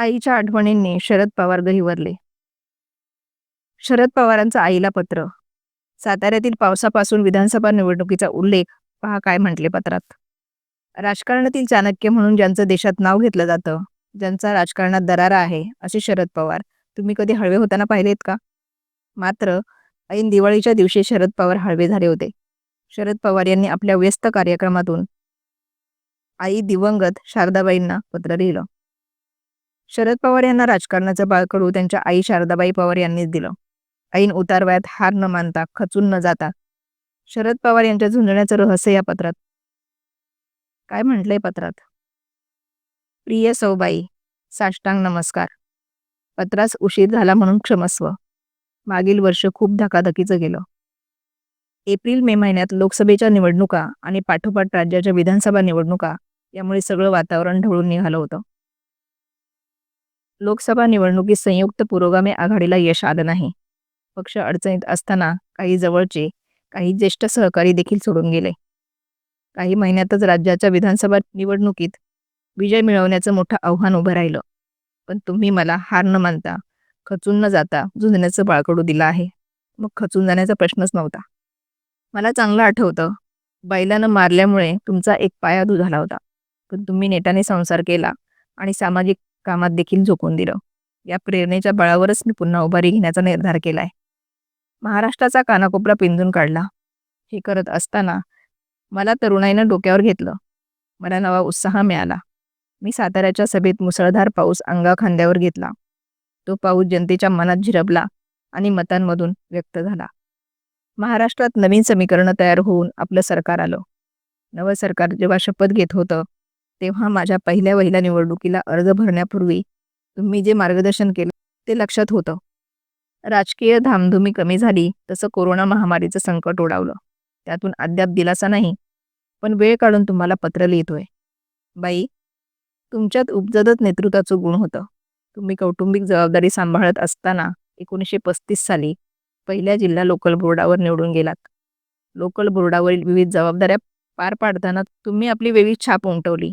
आईच्या आठवणींनी शरद पवार गहिवरले. शरद पवारांचं आईला पत्र. साताऱ्यातील पावसापासून विधानसभा निवडणुकीचा उल्लेख. पहा काय म्हटले पत्रात. राजकारणातील चाणक्य म्हणून ज्यांचं देशात नाव घेतलं जातं ज्यांचा राजकारणात दरारा आहे असे शरद पवार. तुम्ही कधी हळवे होताना पाहिलेत का? मात्र ऐन दिवाळीच्या दिवशी शरद पवार हळवे झाले होते. शरद पवार यांनी आपल्या व्यस्त कार्यक्रमातून आई दिवंगत शारदाबाईंना पत्र लिहिलं. शरद पवार यांना राजकारणाचं बाळकडू त्यांच्या आई शारदाबाई पवार यांनीच दिलं. ऐन उतारवयात हार न मानता खचून न जाता. शरद पवार यांच्या झुंजण्याचं रहस्य या पत्रात. काय म्हटलंय पत्रात? प्रिय सौबाई साष्टांग नमस्कार. पत्रास उशीर झाला म्हणून क्षमस्व. मागील वर्ष खूप धकाधकीचं गेलं. एप्रिल मे महिन्यात लोकसभेच्या निवडणुका आणि पाठोपाठ राज्याच्या विधानसभा निवडणुका यामुळे सगळं वातावरण ढवळून निघालं होतं. लोकसभा निवडणुकीत संयुक्त पुरोगामी आघाडीला यश आलं नाही. पक्ष अडचणीत असताना काही जवळचे काही ज्येष्ठ सहकारी देखील सोडून गेले. काही महिन्यातच राज्याच्या विधानसभा निवडणुकीत विजय मिळवण्याचं मोठं आव्हान उभं राहिलं. पण तुम्ही मला हार न मानता खचून न जाता झुंजण्याचं बाळकडू दिलं आहे. मग खचून जाण्याचा प्रश्नच नव्हता. मला चांगलं आठवतं बैलानं मारल्यामुळे तुमचा एक पाया दुधाला झाला होता. पण तुम्ही नेटाने संसार केला आणि सामाजिक कामात देखील झोकून दिलं. या प्रेरणेच्या बळावरच मी पुन्हा उभारी घेण्याचा निर्धार केलाय. महाराष्ट्राचा कानाकोपरा पिंजून काढला. हे करत असताना मला तरुणाईनं डोक्यावर घेतलं. मला नवा उत्साह मिळाला. मी साताऱ्याच्या सभेत मुसळधार पाऊस अंगा खांद्यावर घेतला. तो पाऊस जनतेच्या मनात झिरपला आणि मतांमधून व्यक्त झाला. महाराष्ट्रात नवीन समीकरणं तयार होऊन आपलं सरकार आलं. नवं सरकार जेव्हा शपथ घेत होतं तेव्हा माझ्या पहिल्या वहिल्या निवडणुकीला अर्ज भरण्यापूर्वी तुम्ही जे मार्गदर्शन केलं ते लक्षात होतं. राजकीय धामधुमी कमी झाली तसं कोरोना महामारीचं संकट ओढावलं. त्यातून अद्याप दिलासा नाही पण वेळ काढून तुम्हाला पत्र लिहितोय. बाई तुमच्यात उपजतच नेतृत्वाचं गुण होतं. तुम्ही कौटुंबिक जबाबदारी सांभाळत असताना एकोणीसशे पस्तीस साली पहिल्या जिल्हा लोकल बोर्डावर निवडून गेलात. लोकल बोर्डावरील विविध जबाबदाऱ्या पार पाडताना तुम्ही आपली वेगळी छाप उमटवली.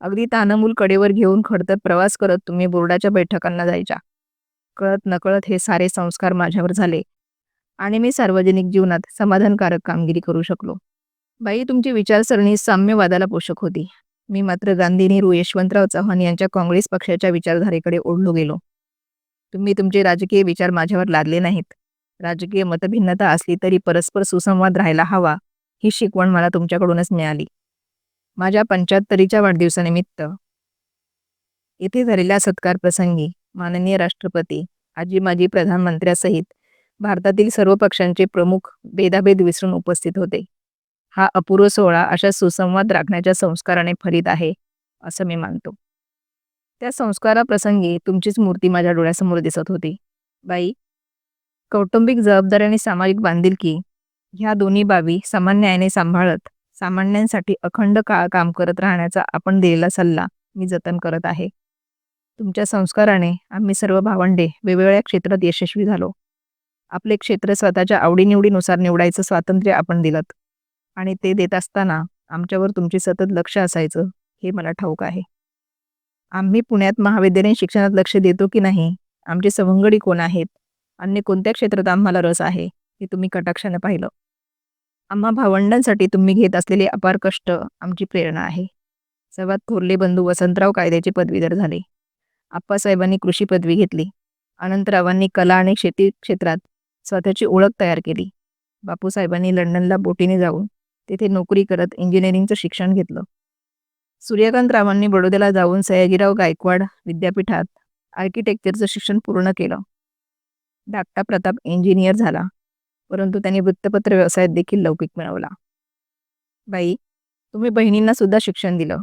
अगदी तानमूल कडेवर घेऊन खडतर प्रवास करत तुम्ही बोर्डाच्या बैठकांना जायच्या. कळत नकळत हे सारे संस्कार माझ्यावर झाले. आणि मी सार्वजनिक जीवनात समाधानकारक कामगिरी करू शकलो. बाई तुमची विचारसरणी साम्यवादाला पोषक होती. मी मात्र गांधी नेहरू यशवंतराव चव्हाण यांच्या काँग्रेस पक्षाच्या विचारधारेकडे ओढलो गेलो. तुम्ही तुमचे राजकीय विचार माझ्यावर लादले नाहीत. राजकीय मतभिन्नता असली तरी परस्पर सुसंवाद राहायला हवा ही शिकवण मला तुमच्याकडूनच मिळाली. माझ्या पंच्याहत्तरीच्या वाढदिवसानिमित्त. येथे झालेल्या सत्कार प्रसंगी माननीय राष्ट्रपती आजी माजी प्रधानमंत्र्यासहित भारतातील सर्व पक्षांचे प्रमुख भेदाभेद विसरून उपस्थित होते. हा अपूर्व सोहळा अशा सुसंवाद राखण्याच्या संस्काराने फरीत आहे असं मी मानतो. त्या संस्काराप्रसंगी तुमचीच मूर्ती माझ्या डोळ्यासमोर दिसत होती. बाई कौटुंबिक जबाबदारी आणि सामाजिक बांधिलकी ह्या दोन्ही बाबी सामान्याने सांभाळत सामान्यांसाठी अखंड काळ काम करत राहण्याचा आपण दिलेला सल्ला मी जतन करत आहे. तुमच्या संस्काराने आम्ही सर्व भावंडे वेगवेगळ्या क्षेत्रात यशस्वी झालो. आपले क्षेत्र स्वतःच्या आवडीनिवडीनुसार निवडायचं स्वातंत्र्य आपण दिलं आणि ते देत असताना आमच्यावर तुमचे सतत लक्ष असायचं हे मला ठाऊक आहे. आम्ही पुण्यात महाविद्यालयीन शिक्षणात लक्ष देतो की नाही आमचे सवंगडी कोण आहेत अन्य कोणत्या क्षेत्रात आम्हाला रस आहे हे तुम्ही कटाक्षाने पाहिलं. आम्हा भावंडांसाठी तुम्ही घेत असलेले अपार कष्ट आमची प्रेरणा आहे. सर्वात थोरले बंधू वसंतराव कायद्याचे पदवीधर झाले. आप्पासाहेबांनी कृषी पदवी घेतली. अनंतरावांनी कला आणि शेती क्षेत्रात स्वतःची ओळख तयार केली. बापूसाहेबांनी लंडनला बोटीने जाऊन तेथे नोकरी करत इंजिनिअरिंगचं शिक्षण घेतलं. सूर्यकांतरावांनी बडोद्याला जाऊन सयाजीराव गायकवाड विद्यापीठात आर्किटेक्चरचं शिक्षण पूर्ण केलं. धाकटा प्रताप इंजिनियर झाला. परंतु त्यांनी वृत्तपत्र व्यवसायात देखील लौकिक मिळवला. बाई तुम्ही बहिणींना सुद्धा शिक्षण दिलं.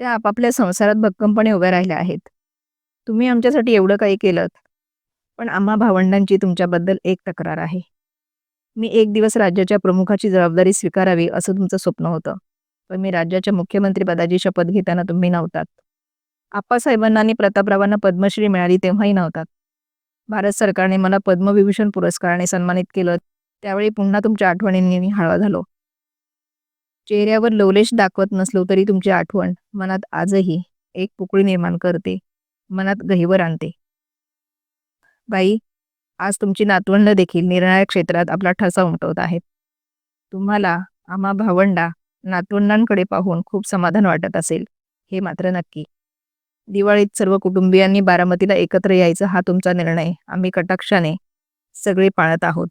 त्या आपापल्या संसारात भक्कमपणे उभ्या राहिल्या आहेत. तुम्ही आमच्यासाठी एवढं काही केलं पण आम्हा भावंडांची तुमच्याबद्दल एक तक्रार आहे. मी एक दिवस राज्याच्या प्रमुखाची जबाबदारी स्वीकारावी असं तुमचं स्वप्न होतं पण मी राज्याच्या मुख्यमंत्रीपदाची शपथ घेताना तुम्ही नव्हतात. आप्पासाहेबांना आणि प्रतापरावांना पद्मश्री मिळाली तेव्हाही नव्हतात. भारत सरकारने मला पद्मविभूषण पुरस्काराने सन्मानित केलं. त्यावेळी पुन्हा तुमच्या आठवणींनी मी हळवा झालो. चेहऱ्यावर लवलेश दाखवत नसलो तरी तुमची आठवण मनात आजही एक पुकळी निर्माण करते. मनात गहिवर आणते. बाई आज तुमची नातवंड देखील निर्णायक क्षेत्रात आपला ठसा उमटवत आहेत. तुम्हाला आम्हा भावंडा नातवंडांकडे पाहून खूप समाधान वाटत असेल हे मात्र नक्की. दिवाळीत सर्व कुटुंबियांनी बारामतीला एकत्र यायचा हा तुमचा निर्णय. आम्ही कटाक्षाने सगळे पाळत आहोत.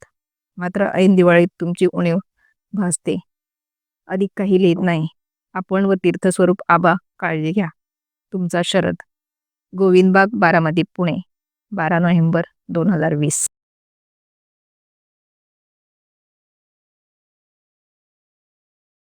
मात्र ऐन दिवाळीत तुमची उणीव भासते. अधिक काही लिहित नाही. आपण व तीर्थस्वरूप आबा काळजी घ्या. तुमचा शरद. गोविंदबाग बारामती पुणे. बारा नोव्हेंबर दोन हजार वीस.